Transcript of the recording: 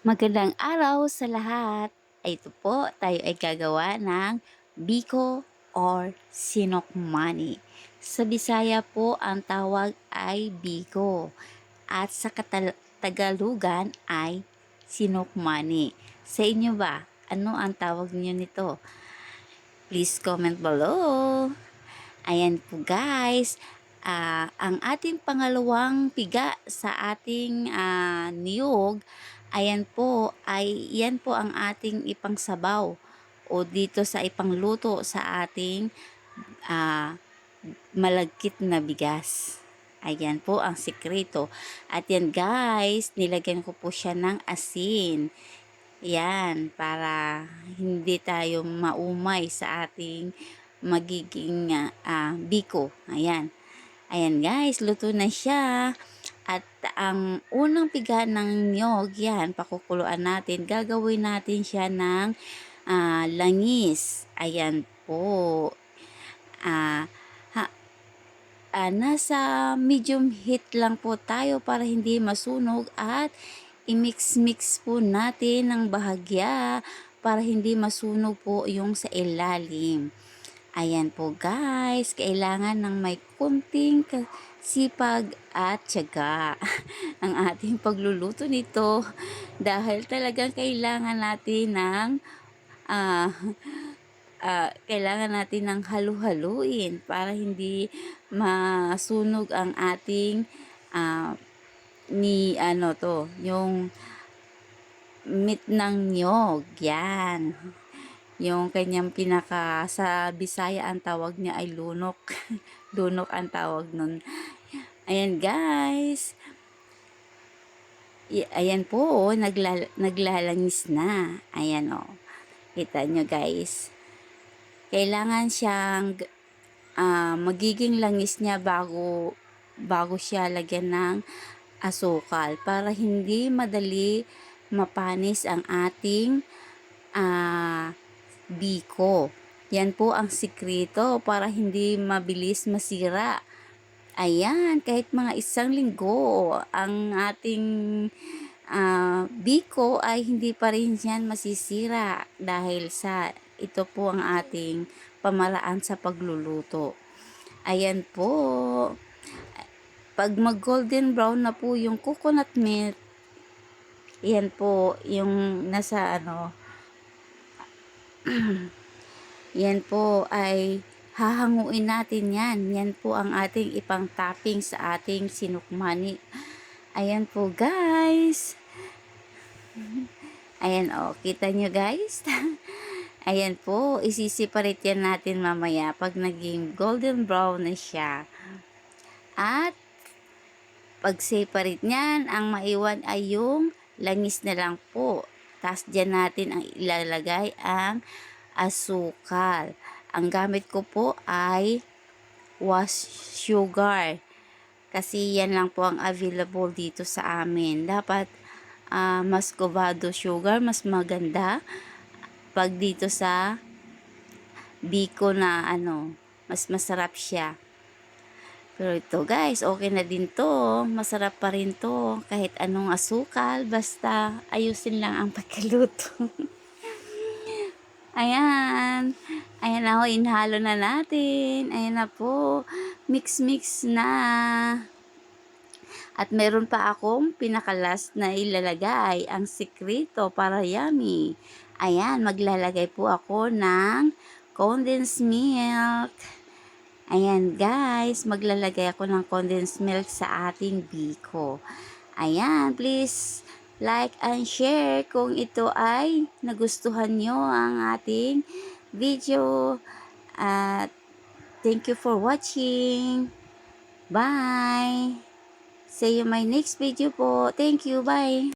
Magandang araw sa lahat. Ito po, tayo ay gagawa ng biko or sinokmani. Sa Bisaya po, ang tawag ay biko. At sa Katal- Tagalugan ay sinokmani. Sa inyo ba, ano ang tawag niyo nito? Please comment below. Ayan po guys, ah, ang ating pangalawang piga sa ating ah, niyog Ayan po, ay yan po ang ating ipangsabaw o dito sa ipangluto sa ating uh, malagkit na bigas. Ayan po ang sikreto. At yan guys, nilagyan ko po siya ng asin. Yan, para hindi tayo maumay sa ating magiging uh, biko. Ayan. Ayan guys, luto na siya. At ang unang piga ng nyog, yan, pakukuluan natin. Gagawin natin siya ng uh, langis. Ayan po. Uh, ha, uh, nasa medium heat lang po tayo para hindi masunog at i-mix-mix po natin ng bahagya para hindi masunog po yung sa ilalim. Ayan po guys, kailangan ng may kunting sipag at tiyaga ang ating pagluluto nito. Dahil talagang kailangan natin ng uh, uh, kailangan natin ng halu-haluin para hindi masunog ang ating uh, ni ano to yung meat ng nyog. Yan yung kanyang pinaka sa Bisaya ang tawag niya ay lunok. lunok ang tawag nun. Ayan guys. ayan po, oh, nagla, naglalangis na. Ayan. Oh. Kita nyo guys. Kailangan siyang uh, magiging langis niya bago bago siya lagyan ng asukal para hindi madali mapanis ang ating uh, biko. Yan po ang sikreto para hindi mabilis masira. Ayan, kahit mga isang linggo, ang ating uh, biko ay hindi pa rin yan masisira dahil sa ito po ang ating pamalaan sa pagluluto. Ayan po. Pag mag golden brown na po yung coconut milk, yan po yung nasa ano, yan po ay hahanguin natin yan. Yan po ang ating ipang topping sa ating sinukmani. Ayan po guys. Ayan o, oh, kita nyo guys. Ayan po, isisiparate yan natin mamaya pag naging golden brown na siya. At pag separate niyan, ang maiwan ay yung langis na lang po. Tapos dyan natin ang ilalagay ang asukal. Ang gamit ko po ay was sugar. Kasi yan lang po ang available dito sa amin. Dapat uh, mas covado sugar, mas maganda. Pag dito sa biko na ano, mas masarap siya. Pero ito guys, okay na din to. Masarap pa rin to. Kahit anong asukal, basta ayusin lang ang pagkaluto. Ayan. Ayan na ho, inhalo na natin. Ayan na po. Mix-mix na. At meron pa akong pinakalas na ilalagay ang sikreto para yummy. Ayan, maglalagay po ako ng condensed milk. Ayan guys, maglalagay ako ng condensed milk sa ating biko. Ayan, please like and share kung ito ay nagustuhan nyo ang ating video. At thank you for watching. Bye! See you my next video po. Thank you. Bye!